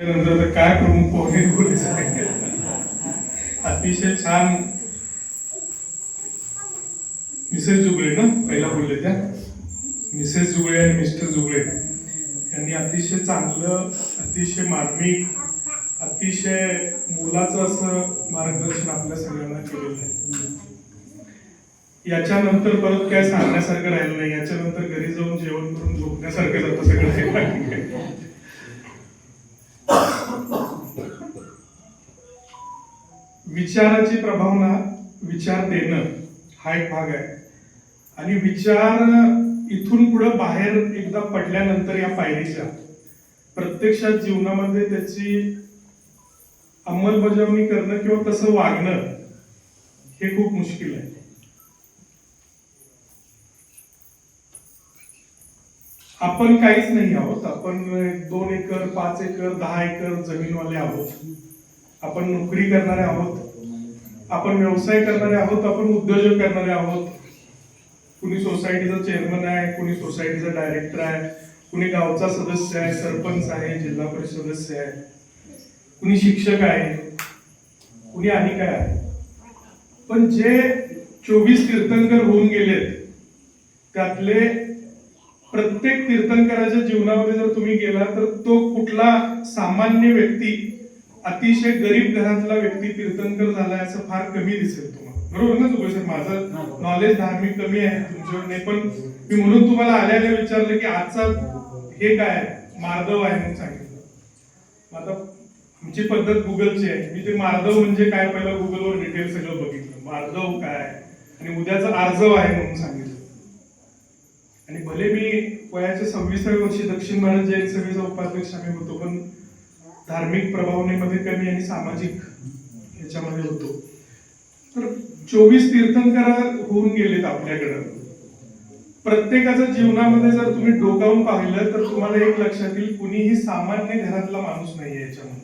नंतर काय प्रमुख पाहुणे बोलायचं अतिशय छान मिसेस जुगळे ना पहिला बोलले त्या. मिसेस जुगळे आणि मिस्टर जुगळे. यांनी अतिशय चांगलं अतिशय मार्मिक अतिशय मोलाचं असं मार्गदर्शन आपल्या सगळ्यांना केलेलं आहे. याच्यानंतर परत काय सांगण्यासारखं राहिलं नाही. याच्यानंतर घरी जाऊन जेवण करून झोपण्यासारखं जातं सगळं. विचाराची प्रभावना विचार देणं हा एक भाग आहे. आणि विचार इथून पुढं बाहेर एकदा पडल्यानंतर या पायरीच्या प्रत्यक्षात जीवनामध्ये त्याची अंमलबजावणी करणं किंवा तसं वागणं हे खूप मुश्किल आहे. आपण काहीच नाही आहोत. आपण दोन एकर पाच एकर दहा एकर जमीनवाले आहोत. आपण नोकरी करणारे आहोत. आपण व्यवसाय करणारे आहोत आपण उद्योजक करणारे आहोत. कुणी सोसायटीचा चेअरमन आहे कुणी सोसायटीचा डायरेक्टर आहे कुणी गावचा सदस्य आहे सरपंच आहे जिल्हा परिषद सदस्य आहे. कुणी शिक्षक आहे कुणी आणि काय आहे. पण जे चोवीस तीर्थंकर होऊन गेलेत त्यातले प्रत्येक तीर्थंकराच्या जीवनामध्ये जर तुम्ही गेला तर तो कुठला सामान्य व्यक्ती अतिशय गरीब घरातला व्यक्ती तीर्थंकर झालाय असं फार कमी दिसेल तुम्हाला. बरोबर ना तुम्ही सर माझं नॉलेज धार्मिक कमी आहे तुमच्यावर नाही पण मी म्हणून तुम्हाला आल्या आल्या विचारलं की आजचा हे काय? मार्दव आहे म्हणून सांगितलं. आता आमची पद्धत गुगलची आहे. मी ते मार्दव म्हणजे काय पहिलं गुगलवर डिटेल सगळं बघितलं. मार्दव काय आणि उद्याचं आर्जव आहे म्हणून सांगितलं. आणि भले मी वयाच्या सव्वीसाव्या वर्षी दक्षिण भारत जैन सभेचा उपाध्यक्ष आम्ही होतो पण धार्मिक प्रभावनेमध्ये कमी आणि सामाजिक याच्यामध्ये होतो. तर चोवीस तीर्थंकर होऊन गेलेत आपल्याकडं. प्रत्येकाच्या जीवनामध्ये जर तुम्ही डोकावून पाहिलं तर तुम्हाला एक लक्षात येईल कुणीही सामान्य घरातला माणूस नाहीये याच्यामध्ये.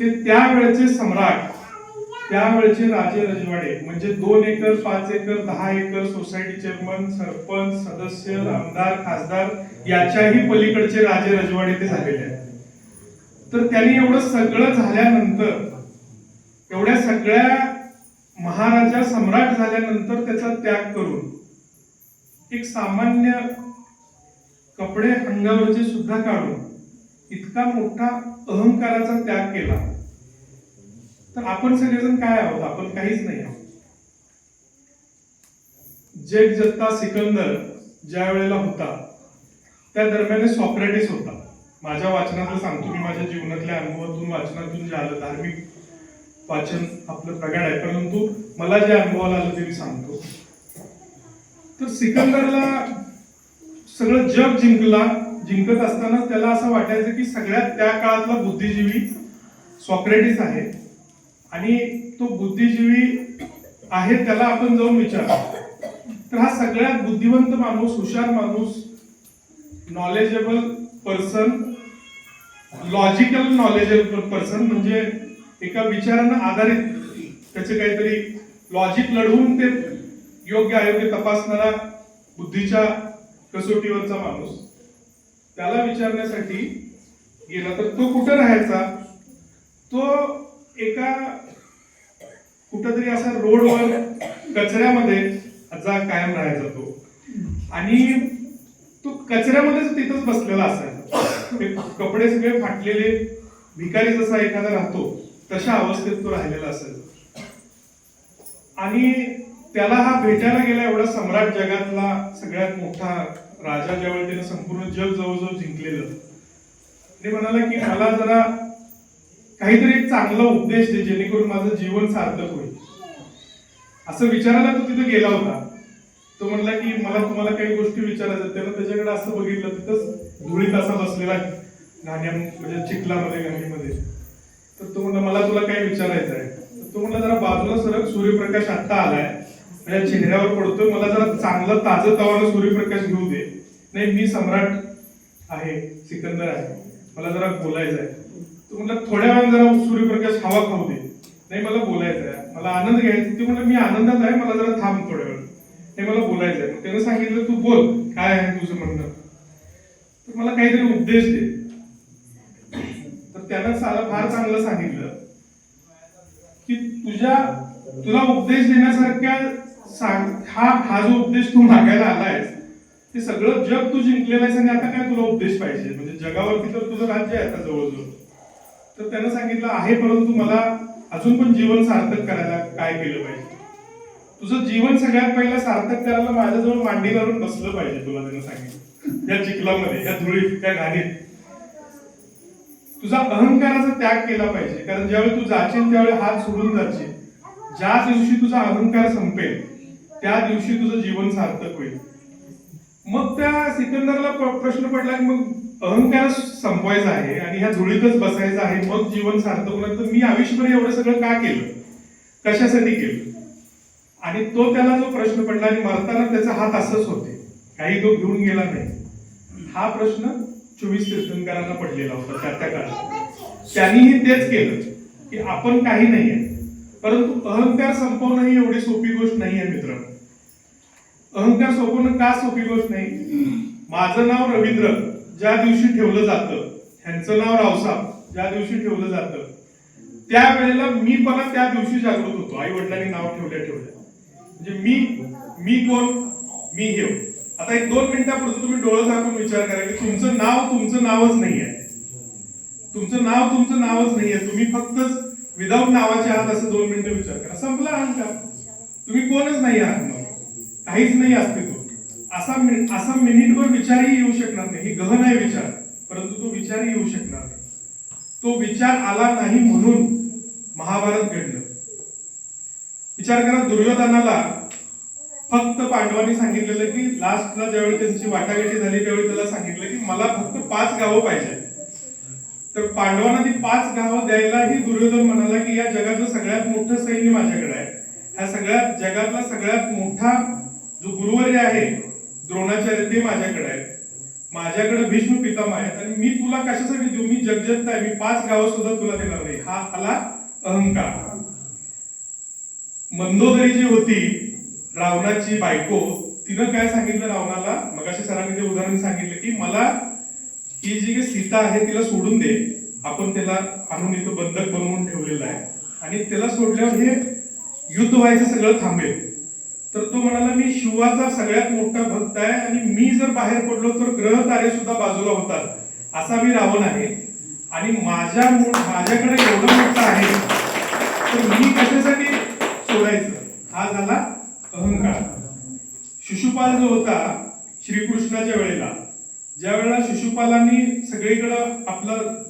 ते त्यावेळेचे सम्राट त्यावेळेचे राजे रजवाडे म्हणजे दोन एकर पाच एकर दहा एकर सोसायटी चेअरमन सरपंच सदस्य आमदार खासदार याच्याही पलीकडचे राजे रजवाडे ते झालेले आहेत. तर त्यांनी एवढं सगळं झाल्यानंतर एवढ्या सगळ्या महाराजा सम्राट झाल्यानंतर त्याचा त्याग करून एक सामान्य कपडे अंगावरचे सुद्धा काढून इतका मोठा अहंकाराचा त्याग केला. तर आपण सगळेजण काय आहोत? आपण काहीच नाही आहोत. जेक जत्ता सिकंदर ज्या वेळेला होता त्या दरम्यान सॉक्रेटिस होता. माझ्या वाचनातलं सांगतो मी माझ्या जीवनातल्या अनुभवातून वाचनातून जे आलं धार्मिक वाचन आपलं प्रगाड आहे परंतु मला जे अनुभवाला आलं ते मी सांगतो. तर सिकंदरला सगळं जग जिंकला जिंकत असताना त्याला असं वाटायचं की सगळ्यात त्या काळातला बुद्धिजीवी सॉक्रेटिस आहे. आणि तो बुद्धिजीवी आहे त्याला आपण जाऊन विचार तर हा सगळ्यात बुद्धिवंत माणूस हुशार माणूस knowledgeable person logical knowledgeable person म्हणजे एका विचारानं आधारित त्याचे काहीतरी लॉजिक लढवून ते योग्य अयोग्य तपासणारा बुद्धीच्या कसोटीवरचा माणूस. त्याला विचारण्यासाठी गेला तर तो कुठं राहायचा? तो एका कुठंतरी असा रोडवर कचऱ्यामध्ये जा कायम राहायचा तो. आणि तो कचऱ्यामध्येच तिथंच बसलेला असायचा. ते कपडे सगळे फाटलेले भिकारी जसा एखादा राहतो तशा अवस्थेत तो राहिलेला असेल. आणि त्याला हा भेटायला गेला एवढा सम्राट जगातला सगळ्यात मोठा राजा ज्यावेळी त्याने संपूर्ण जग जवळजवळ जिंकलेलं. ते म्हणाला की मला जरा काहीतरी एक चांगला उपदेश दे जेणेकरून माझं जीवन सार्थक होईल. असं विचारायला तो तिथे गेला होता. तो म्हणला की मला तुम्हाला काही गोष्टी विचारायच्या त्यानं त्याच्याकडे असं बघितलं तिथंच धुळीत असा बसलेला घाण्या म्हणजे चिखलामध्ये घाणीमध्ये तर तो म्हणला मला तुला काय विचारायचं आहे? तो म्हणला जरा बाजूला सरक सूर्यप्रकाश आत्ता आलाय. माझ्या चेहऱ्यावर पडतोय. मला जरा चांगलं ताजं तवानं सूर्यप्रकाश घेऊ दे. नाही मी सम्राट आहे सिकंदर आहे. मला जरा बोलायचं आहे तो म्हणला थोड्या वेळानं जरा सूर्यप्रकाश हवा खाऊ दे. नाही मला बोलायचं आहे मला आनंद घ्यायचा. ते म्हणलं मी आनंदात आहे. मला जरा थांब थोड्या वेळ हे मला बोलायचं आहे मग त्यानं सांगितलं तू बोल. काय आहे तुझं म्हणणं? मला काहीतरी उपदेश दे. तर त्यानं साला फार चांगलं सांगितलं की तुझ्या तुला उपदेश देण्यासारख्या सांग हा हा जो उपदेश तू मागायला आलायस ते सगळं जग तू जिंकलेलं आहेस आणि आता काय तुला उपदेश पाहिजे? म्हणजे जगावरती तर तुझं राज्य आहे आता जवळजवळ. तर त्यानं सांगितलं आहे परंतु मला अजून पण जीवन सार्थक करायला काय केलं पाहिजे? तुझं जीवन सगळ्यात पहिलं सार्थक करायला माझ्याजवळ मांडी घालून बसलं पाहिजे तुला त्यानं सांगितलं. त्या चिखलामध्ये त्या धुळीत त्या घाणीत. तुझा अहंकाराचा त्याग केला पाहिजे. कारण ज्यावेळी तू जाशील त्यावेळी हात सोडून जाशील. ज्या दिवशी तुझा अहंकार संपेल त्या दिवशी तुझं जीवन सार्थक होईल. मग त्या सिकंदरला प्रश्न पडला की मग अहंकार संपवायचा आहे आणि ह्या धुळीतच बसायचं आहे मग जीवन सार्थक होणार. तर मी आयुष्यभर एवढं सगळं का केलं? कशासाठी केलं? आणि तो त्याला जो प्रश्न पडला आणि मरताना त्याचा हात असंच होते. काही तो घेऊन गेला नाही. हा प्रश्न चोवीस तीर्थंकरांना पडलेला होता त्या त्या काळात. त्यांनीही तेच केलं की आपण काही नाही आहे. परंतु अहंकार संपवणं ही एवढी सोपी गोष्ट नाही आहे मित्र. अहंकार सोपवणं का सोपी गोष्ट नाही? माझं नाव रवींद्र ज्या दिवशी ठेवलं जातं ह्यांचं नाव रावसाहेब ज्या दिवशी ठेवलं जातं त्यावेळेला मी पण त्या दिवशी जागृत होतो. आई वडिलांनी नाव ठेवल्या ठेवल्या म्हणजे मी मी कोण? मी हे आता एक दोन मिनिटापुढे तुम्ही डोळं झाकून विचार करा की तुमचं नाव तुमचं नावच नाही आहे तुमचं नाव तुमचं नावच नाही आहे तुम्ही फक्त विदाऊट नावाचे आहात असं दोन मिनिटं विचार करा. संपला अहंकार तुम्ही कोणच नाही आहात मग. काहीच नाही अस्तित्व. असा मिनिट असा मिनिटभर विचारही येऊ शकणार नाही. गहन आहे विचार. परंतु तो विचारही येऊ शकणार नाही. तो विचार आला नाही म्हणून महाभारत घडलं. विचार करा दुर्योधनाला फक्त पांडवांनी सांगितलेलं की लास्टला ज्यावेळी त्यांची वाटाघाटी झाली त्यावेळी त्याला सांगितलं की मला फक्त पाच गावं पाहिजे. तर पांडवांना ती पाच गावं द्यायलाही दुर्योधन म्हणाला की या जगातलं सगळ्यात मोठं सैन्य माझ्याकडे आहे. ह्या सगळ्यात जगातला सगळ्यात मोठा जो गुरुवर्य आहे द्रोणाचार्य ते माझ्याकडे आहे. माझ्याकडे भीष्म पितामह आहेत आणि मी तुला कशासाठी देऊ? मी जगजगत आहे मी पाच गावं सुद्धा तुला देणार नाही. हा आला अहंकार. मंदोदरी जी होती रावणाची बायको तिनं काय सांगितलं रावणाला? मगाशी सरांनी ते उदाहरण सांगितलं की मला ही जी काही सीता आहे तिला सोडून दे. आपण त्याला आणून इथं बंधक बनवून ठेवलेलं आहे. आणि त्याला सोडल्यावर हे युद्ध व्हायचं सगळं थांबेल. तर तो म्हणाला मी शिवाचा सगळ्यात मोठा भक्त आहे आणि मी जर बाहेर पडलो तर ग्रह तारे सुद्धा बाजूला होतात. असा मी रावण आहे. आणि माझ्या माझ्याकडे एवढं मोठं आहे तर मी कशासाठी सोडायचं? हा झाला शिशुपाल जो होता श्रीकृष्णाच्या वेळेला ज्या वेळेला शिशुपालांनी सगळीकडं आपलं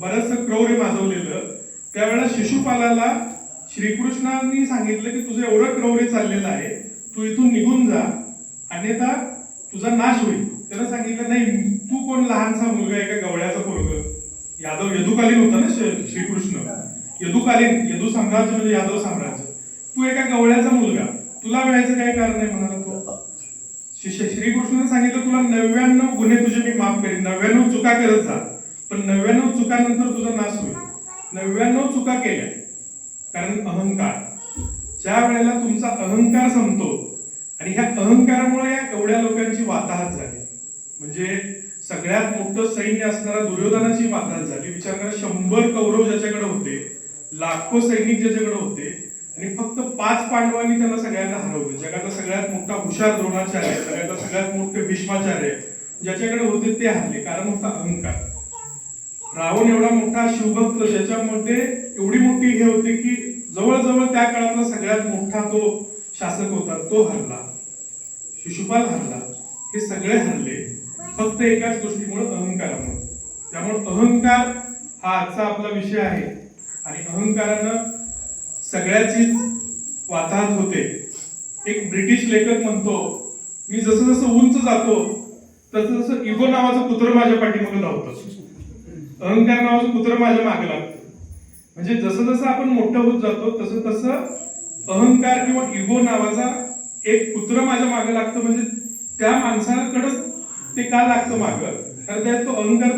बरंच क्रौर्य माजवलेलं त्यावेळेला शिशुपालाला श्रीकृष्णांनी सांगितलं की तुझं एवढं क्रौर्य चाललेलं आहे तू इथून निघून जा अन्यथा तुझा नाश होईल. त्याला सांगितलं नाही तू कोण लहानसा मुलगा आहे का गवळ्याचा पोरग? यादव यदुकालीन होता ना श्रीकृष्ण? यदुकालीन यदु साम्राज्य म्हणजे यादव साम्राज्य. तू एका गवळ्याचा मुलगा तुला वेळायचं काय कारण आहे? म्हणाला तो. श्रीकृष्णाने सांगितलं तुला नव्याण्णव गुन्हे तुझे मी माफ करीन. नव्याण्णव चुका करत जा. पण नव्याण्णव चुकानंतर तुझा नाश होईल. नव्याण्णव चुका केल्या. कारण अहंकार. ज्या वेळेला तुमचा अहंकार संपतो आणि ह्या अहंकारामुळे या एवढ्या लोकांची वाताहत झाली. म्हणजे सगळ्यात मोठं सैन्य असणारा दुर्योधनाची वाताहत झाली. विचार करा शंभर कौरव ज्याच्याकडे होते लाखो सैनिक ज्याच्याकडे होते आणि फक्त पाच पांडवांनी त्यांना सगळ्यांना हरवलं. जगाचा सगळ्यात मोठा हुशार द्रोणाचार्य जगातला सगळ्यात मोठे भीष्माचार्य ज्याच्याकडे होते ते हरले. कारण होता अहंकार. रावण एवढा मोठा शिवभक्त ज्याच्यामध्ये एवढी मोठी हे होते की जवळजवळ त्या काळातला सगळ्यात मोठा तो शासक होता तो हरला. शिशुपाल हरला. हे सगळे हरले. फक्त एकाच गोष्टीमुळे अहंकारामुळे. त्यामुळे अहंकार हा आजचा आपला विषय आहे. आणि अहंकारानं सगळ्याचीच वाताहत होते. एक ब्रिटिश लेखक म्हणतो मी जसं जसं उंच जातो तसं तसं इगो नावाचं कुत्र माझ्या पाठीमागे धावतं. अहंकार नावाचं कुत्र माझ्या मागे लागतं. म्हणजे जसं जसं आपण मोठं होत जातो तसं तसं अहंकार किंवा इगो नावाचा एक कुत्र माझ्या मागे लागतं. म्हणजे त्या माणसाकडं ते का लागतं मागं? कारण त्यात तो अहंकार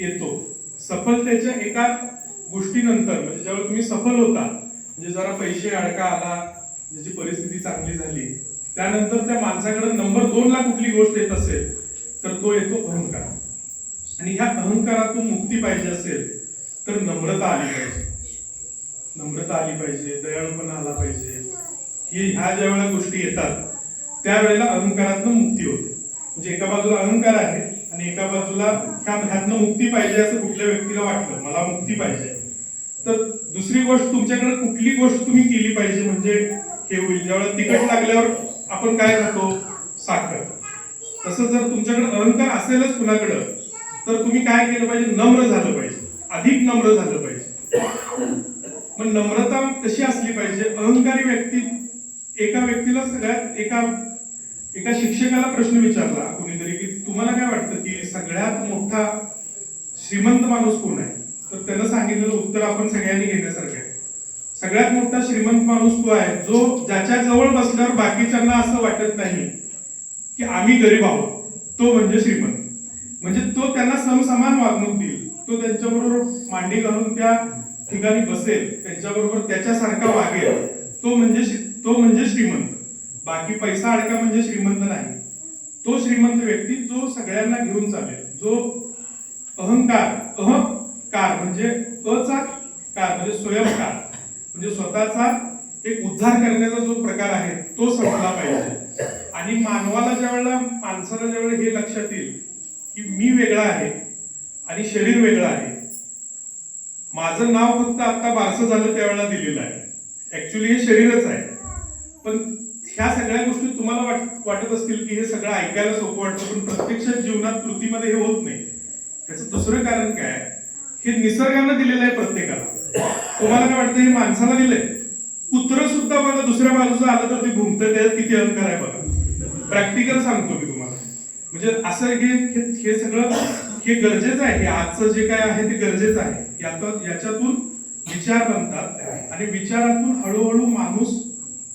येतो. सफलतेच्या एका गोष्टीनंतर म्हणजे ज्यावेळी तुम्ही सफल होता म्हणजे जरा पैसे अडका आला ज्याची परिस्थिती चांगली झाली. त्यानंतर त्या माणसाकडे नंबर दोन ला कुठली गोष्ट येत असेल तर तो येतो अहंकार. आणि ह्या अहंकारातून मुक्ती पाहिजे असेल तर नम्रता आली पाहिजे. नम्रता आली पाहिजे दयाळूपणा आला पाहिजे. ही ह्या ज्या वेळेला गोष्टी येतात त्यावेळेला अहंकारातनं मुक्ती होते. म्हणजे एका बाजूला अहंकार आहे आणि एका बाजूला ह्या ह्यातनं मुक्ती पाहिजे असं कुठल्या व्यक्तीला वाटलं मला मुक्ती पाहिजे. तर दुसरी गोष्ट तुमच्याकडे कुठली गोष्ट तुम्ही केली पाहिजे? म्हणजे हे होईल. ज्यावेळेला तिखट लागल्यावर आपण काय खातो साखर. तसं जर तुमच्याकडे अहंकार असेलच कुणाकडं तर तुम्ही काय केलं पाहिजे? नम्र झालं पाहिजे. अधिक नम्र झालं पाहिजे. मग नम्रता कशी असली पाहिजे? अहंकारी व्यक्ती एका व्यक्तीला सगळ्यात एका एका शिक्षकाला प्रश्न विचारला कोणीतरी की तुम्हाला काय वाटतं की सगळ्यात मोठा श्रीमंत माणूस कोण आहे? तर त्यानं सांगितलेलं उत्तर आपण सगळ्यांनी घेण्यासारखं आहे. सगळ्यात मोठा श्रीमंत माणूस तो आहे जो ज्याच्या जवळ बसल्यावर बाकीच्यांना असं वाटत नाही की आम्ही गरीब आहोत तो म्हणजे श्रीमंत. म्हणजे तो त्यांना समसमान वागणूक देईल. तो त्यांच्याबरोबर मांडी घालून त्या ठिकाणी बसेल त्यांच्याबरोबर त्याच्यासारखा वागेल तो म्हणजे तो म्हणजे श्रीमंत. बाकी पैसा अडका म्हणजे श्रीमंत नाही. तो श्रीमंत व्यक्ती जो सगळ्यांना घेऊन चालेल जो अहंकार कार म्हणजे अचा कार म्हणजे स्वयंकार म्हणजे स्वतःचा एक उद्धार करण्याचा जो प्रकार आहे तो संपला पाहिजे. आणि मानवाला ज्या वेळेला माणसाला ज्यावेळेला हे लक्षात येईल की मी वेगळा आहे आणि शरीर वेगळं आहे. माझं नाव फक्त आता बारसं झालं त्यावेळेला दिलेलं आहे. ऍक्च्युली हे शरीरच आहे. पण ह्या सगळ्या गोष्टी तुम्हाला वाट- वाटत असतील की हे सगळं ऐकायला सोपं वाटतं पण प्रत्यक्षात जीवनात कृतीमध्ये हे होत नाही. त्याचं दुसरं कारण काय आहे? हे निसर्गानं दिलेलं आहे प्रत्येकाला. तुम्हाला काय वाटतं हे माणसाला दिलंय कुत्र सुद्धा बघा दुसऱ्या बाजूचं आलं तर ते घुमत त्याच्यात किती अहंकार आहे बघा. प्रॅक्टिकल सांगतो मी तुम्हाला. म्हणजे असं हे हे- सगळं हे गरजेचं आहे. हे आजचं जे काय आहे ते गरजेचं आहे. याच्यातून विचार बनतात आणि विचारातून हळूहळू माणूस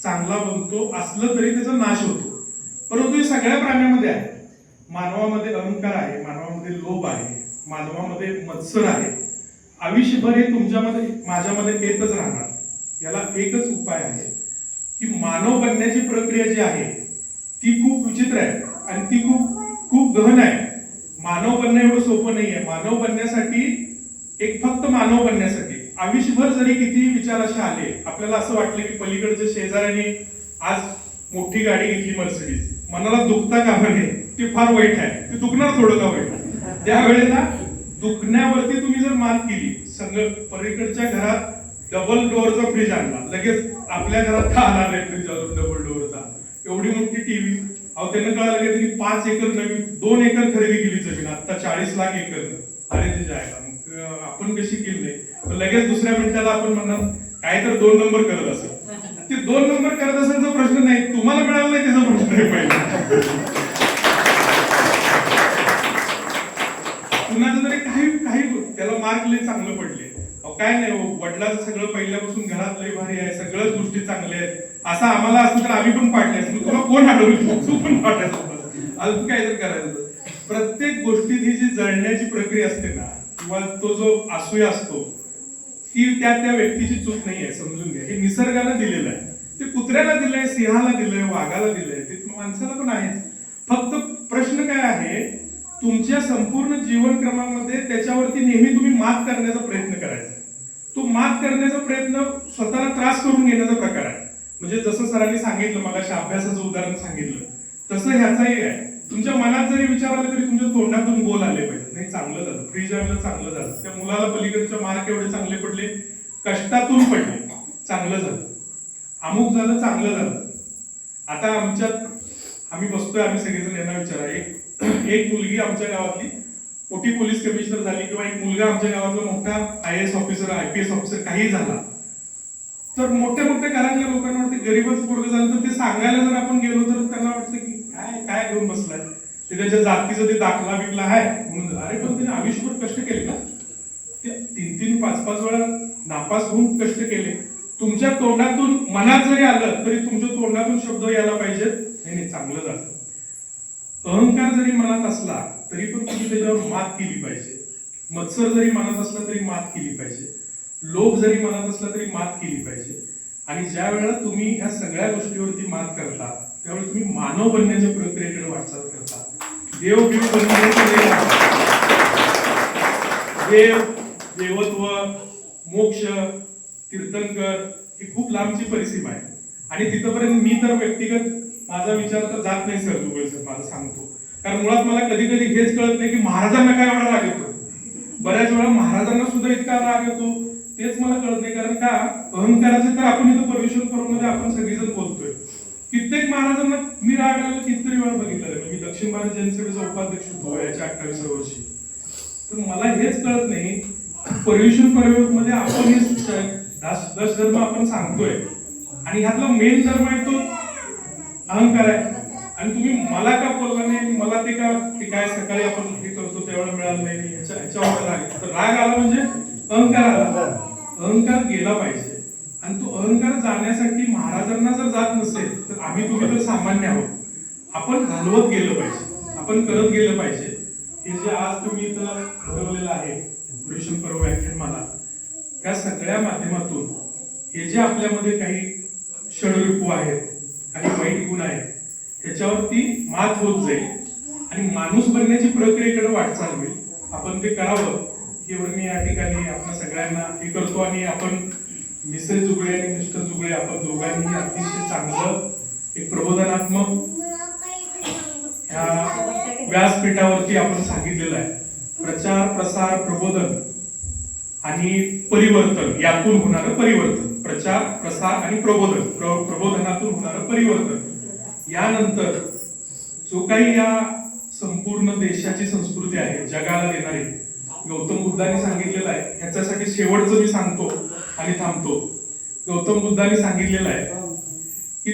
चांगला बनतो असलं तरी त्याचा नाश होतो. परंतु हे सगळ्या प्राण्यामध्ये आहे. मानवामध्ये अहंकार आहे मानवामध्ये लोभ आहे. मानवामध्ये मत्सर आहे. आयुष्यभर हे तुमच्यामध्ये माझ्यामध्ये येतच राहणार. याला एकच उपाय आहे की मानव बनण्याची प्रक्रिया जी आहे ती खूप विचित्र आहे आणि ती खूप खूप गहन आहे. मानव बनणं एवढं सोपं नाही आहे मानव बनण्यासाठी एक फक्त मानव बनण्यासाठी आयुष्यभर जरी किती विचार असे आले आपल्याला असं वाटलं की पलीकडच्या शेजाऱ्याने आज मोठी गाडी घेतली मर्सिडीज मनाला दुखता कामा नये. ते फार वाईट आहे. ते दुखणार थोडं का वाईट? त्यावेळेला दुखण्यावरती तुम्ही जर मात केली संग पलीकडच्या घरात डबल डोअरचा फ्रीज आणला लगेच आपल्या घरात का आला नाही फ्रीज अजून डबल डोअरचा एवढी मोठी टीव्ही अहो त्यांना कळालं की त्यांनी पाच एकर नवीन दोन एकर खरेदी केली जमीन आता चाळीस लाख एकर. अरे ते जायला मग आपण कशी केली नाही? लगेच दुसऱ्या मिनिटाला आपण म्हणणार काय तर दोन नंबर करत असेल. ते दोन नंबर करत असेल प्रश्न नाही तुम्हाला मिळाला नाही त्याचा प्रश्न आहे पहिला कुणाचं तरी काही काही त्याला मार्क लय चांगलं पडले अहो, काय नाही हो, वडिलाचं सगळं पहिल्यापासून घरात लय भारी आहे सगळ्याच गोष्टी असं आम्हाला असं तर आम्ही पण पाडले असतो तुला कोण अडवलं तू पण पाडायचं अजून काय तर करायचं? प्रत्येक गोष्टीत ही जी जळण्याची प्रक्रिया असते ना किंवा तो जो आसूया असतो ती त्या त्या व्यक्तीची चूक नाही आहे समजून घ्या. हे निसर्गाला दिलेलं आहे. ते कुत्र्याला दिलंय सिंहाला दिलंय वाघाला दिलंय ते माणसाला पण आहेच. फक्त प्रश्न काय आहे तुमच्या संपूर्ण जीवन क्रमामध्ये त्याच्यावरती नेहमी तुम्ही मात करण्याचा प्रयत्न करायचा. तो मात करण्याचा प्रयत्न स्वतःला त्रास करून घेण्याचा प्रकार आहे. म्हणजे जसं सरांनी सांगितलं मला अभ्यासाचं उदाहरण सांगितलं तसं ह्याचाही आहे. तुमच्या मनात जरी विचार आले तरी तुमच्या तोंडातून बोल आले पाहिजे नाही चांगलं झालं. फ्रीज आणलं चांगलं झालं. त्या मुलाला पलीकडच्या मार्क एवढे चांगले पडले कष्टातून पडले. चांगलं झालं. अमुक झालं चांगलं झालं. आता आमच्यात आम्ही बसतोय आम्ही सगळेजण यांना विचारा. एक एक मुलगी आमच्या गावातली मोठी पोलीस कमिशनर झाली किंवा एक मुलगा आमच्या गावातला मोठा I S officer I P S officer काही झाला. तर मोठ्या मोठ्या घरातल्या लोकांना वाटते गरीबच पोरग झालं तर ते सांगायला जर आपण गेलो तर त्यांना वाटतं की काय काय घेऊन बसलाय? ते त्याच्या जातीचं ते दाखला बिकला आहे. म्हणून अरे पण त्याने आयुष्यभर कष्ट केले का? ते तीन तीन पाच पाच वेळा नापास होऊन कष्ट केले. तुमच्या तोंडातून मनात जरी आलं तरी तुमच्या तोंडातून शब्द यायला पाहिजेत नाही नाही चांगलं झालं. अहंकार जरी मनात असला तरी पण तुम्ही त्याच्यावर मात केली पाहिजे. मत्सर जरी मनात असला तरी मात केली पाहिजे. लोभ जरी मनात असला तरी मात केली पाहिजे. आणि ज्या वेळेला तुम्ही ह्या सगळ्या गोष्टीवरती मात करता त्यावेळी तुम्ही मानव बनण्याच्या प्रक्रियेकडे वाटचाल करता. देव देव देवत्व मोक्ष तीर्थंकर ही खूप लांबची परिसीमा आहे. आणि तिथपर्यंत मी तर व्यक्तिगत माझा विचार तर जात नाही सर दुबळे सर माझा सांगतो. कारण मुळात मला कधी कधी हेच कळत नाही की महाराजांना काय एवढा राग येतो. बऱ्याच वेळा महाराजांना सुद्धा इतका राग येतो. तेच मला कळत नाही कारण का? अहंकाराचे तर आपण इथं परमेश्वर मध्ये आपण सगळेजण बोलतोय. कित्येक महाराजांना मी राग कितीतरी वेळा बघितलं मी दक्षिण भारत जनसेवेचा उपाध्यक्ष होतो याच्या अठ्ठावीसव्या वर्षी. तर मला हेच कळत नाही परमेश्वर पर्योगमध्ये आपण हे दश दश धर्म आपण सांगतोय. आणि ह्यातला मेन धर्म आहे तो अहंकार आहे. आणि तुम्ही मला का बोलला नाही? मला ते का ते काय सकाळी आपण हे करतो तेवढं मिळालं नाही ह्याच्या ह्याच्यावर राग तर राग आला म्हणजे अहंकार आला. अहंकार गेला पाहिजे. आणि तो अहंकार जाण्यासाठी महाराजांना जर जात नसेल तर आम्ही तुम्ही तर सामान्य आहोत. आपण घालवत गेलं पाहिजे. आपण करत गेलं पाहिजे. हे जे आज तुम्ही इथं घडवलेलं आहे पुरुषन पर्व व्याख्यानमाला त्या सगळ्या माध्यमातून हे जे आपल्यामध्ये काही षडरिपू आहेत काही वाईट गुण आहेत त्याच्यावरती मात होत जाईल. आणि माणूस बनण्याची प्रक्रियेकडे वाटचाल होईल. आपण ते करावं. एवढं मी या ठिकाणी आपण सगळ्यांना हे करतो आणि आपण मिसेस जुगळे आणि मिस्टर जुगळे आपण दोघांनी अतिशय चांगलं एक प्रबोधनात्मक ह्या व्यासपीठावरती आपण सांगितलेलं आहे. प्रचार प्रसार प्रबोधन आणि परिवर्तन यातून होणारं परिवर्तन. प्रचार प्रसार आणि प्रबोधन. प्र- प्रबोधनातून होणारं परिवर्तन. यानंतर जो काही या संपूर्ण देशाची संस्कृती आहे जगाला देणारी गौतम बुद्धाने सांगितलेलं आहे. ह्याच्यासाठी शेवटचं मी सांगतो आणि थांबतो. गौतम बुद्धाने सांगितलेलं आहे की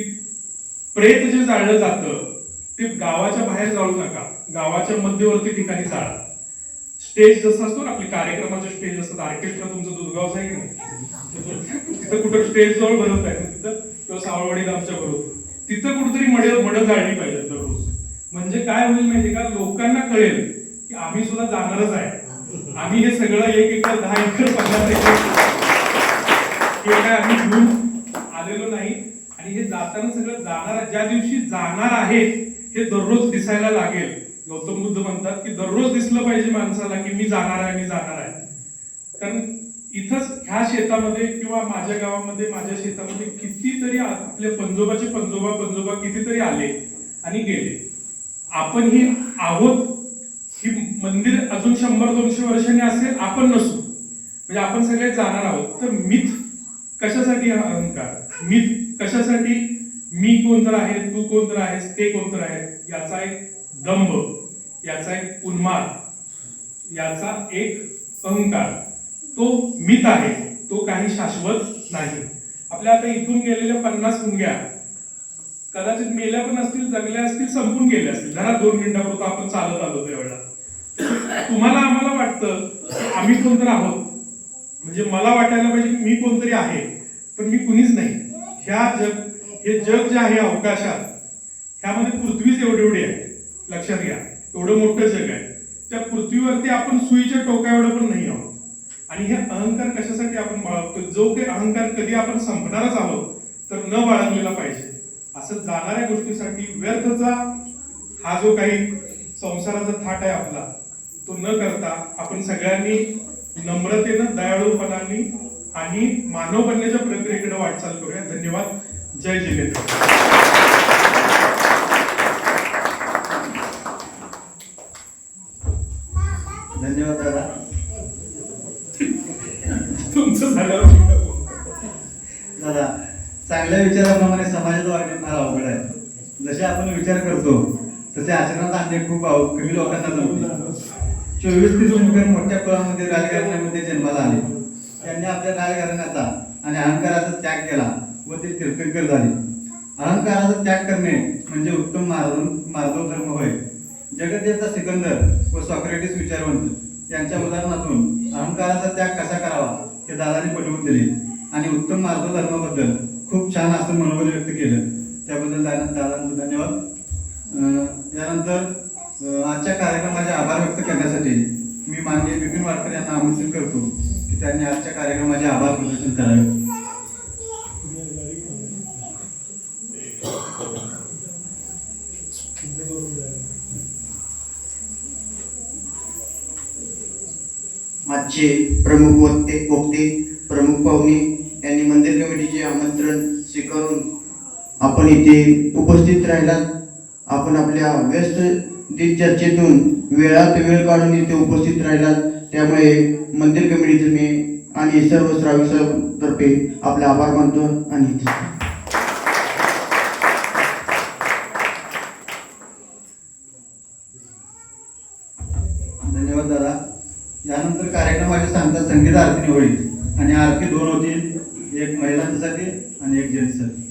प्रेत जे जाळलं जातं ते गावाच्या बाहेर जाळू नका. गावाच्या मध्यवर्ती ठिकाणी जाळा. स्टेज जसं असतो ना आपले कार्यक्रमाचे स्टेज असतात. ऑर्केस्ट्रा तुमचं दुर्गावच आहे. की तिथं कुठं स्टेज जवळ भरत आहे तिथं किंवा सावळवाडीत आमच्या बरोबर तिथं कुठेतरी मड मड जाळली पाहिजे दररोज. म्हणजे काय होईल माहिती का? लोकांना कळेल की आम्ही सुद्धा जाणारच आहे. आम्ही हे सगळं एक एकर दहा एकर पन्नास एकर हे काय आम्ही घेऊन आलेलो नाही. आणि हे जाताना सगळं जाणार ज्या दिवशी जाणार आहे हे दररोज दिसायला लागेल. गौतम बुद्ध म्हणतात की दररोज दिसलं पाहिजे माणसाला की मी जाणार आहे मी जाणार आहे. कारण इथंच ह्या शेतामध्ये किंवा माझ्या गावामध्ये माझ्या शेतामध्ये कितीतरी आपले पंजोबाचे पंजोबा पंजोबा कितीतरी आले आणि गेले. आपण ही आहोत ही मंदिर अजून शंभर दोनशे वर्षांनी असेल आपण नसू. म्हणजे आपण सगळे जाणार आहोत. तर मिथ कशासाठी हा अहंकार? मिथ कशासाठी? मी कोणतर आहे तू कोणतर आहेस ते कोणतर आहे याचा एक दंभ याचा एक उन्माद याचा एक अहंकार. तो मित आहे. तो काही शाश्वत नाही. आपल्या आता इथून गेलेल्या पन्नास मुंग्या कदाचित मेल्या पण असतील जगल्या असतील संपून गेल्या असतील. जरा दोन मिनिटापुरतं आपण चालत आलो त्यावेळेला तुम्हाला आम्हाला वाटतं आम्ही कोणतरी आहोत? म्हणजे मला वाटायला पाहिजे की मी कोणतरी आहे पण मी कुणीच नाही. ह्या जग हे जग जे आहे अवकाशात ह्यामध्ये पृथ्वीच एवढी एवढी आहे. लक्षात घ्या एवढं मोठं जग आहे. त्या पृथ्वीवरती आपण सुईच्या टोका एवढं पण नाही आहोत. आणि हे अहंकार कशासाठी आपण बाळगतो? जो काही अहंकार कधी आपण संपणारच आहोत तर न बाळगलेला पाहिजे. असं जाणाऱ्या गोष्टीसाठी व्यर्थचा हा जो काही संसाराचा थाट आहे आपला तो न करता आपण सगळ्यांनी नम्रतेनं दयाळूपणाने आणि मानव बनण्याच्या प्रक्रियेकडे वाटचाल करूया. धन्यवाद. जय जिनेंद्र. धन्यवाद दादा. तुमचं बोलू? दादा चांगल्या विचाराप्रमाणे समाजात वागणे फार अवघड आहे. जसे आपण विचार करतो तसे आचरणात आणणे खूप कमी लोकांना जमते. चोवीस ते मुखर मोठ्या कुळामध्ये राजघराण्यामध्ये जन्माला आले. त्यांनी आपल्या राजघराण्याचा आणि अहंकाराचा त्याग केला व ते तीर्थंकर झाले. अहंकाराचा त्याग करणे म्हणजे उत्तम मार्ग मार्गव धर्म होय जगदेवचा सिकंदर व सॉक्रेटिस विचारवंत यांच्या उदाहरणातून अहंकाराचा त्याग कसा करावा हे दादाने पटवून दिले. आणि उत्तम मार्ग धर्माबद्दल खूप छान असं मनोबल व्यक्त केलं. त्याबद्दल दादांचं धन्यवाद. यानंतर आजच्या कार्यक्रमाचे आभार व्यक्त करण्यासाठी मी माननीय बिपिन वाडकर यांना आमंत्रित करतो की त्यांनी आजच्या कार्यक्रमाचे आभार प्रदर्शन करावे. आजचे प्रमुख वक्ते वक्ते प्रमुख पाहुणे यांनी मंदिर कमिटीचे आमंत्रण स्वीकारून आपण इथे उपस्थित राहिलात. आपण आपल्या व्यस्त ते चर्चेतून वेळात वेळ काढून इथे उपस्थित राहिलात. त्यामुळे मंदिर कमिटीचे मी आणि सर्व श्राविकांतर्फे आपले आभार मानतो आणि धन्यवाद दादा. यानंतर कार्यक्रमाचे सांगतात संगीत आरती होईल आणि आरती दोन होतील. एक महिलांसाठी आणि एक जेंट्ससाठी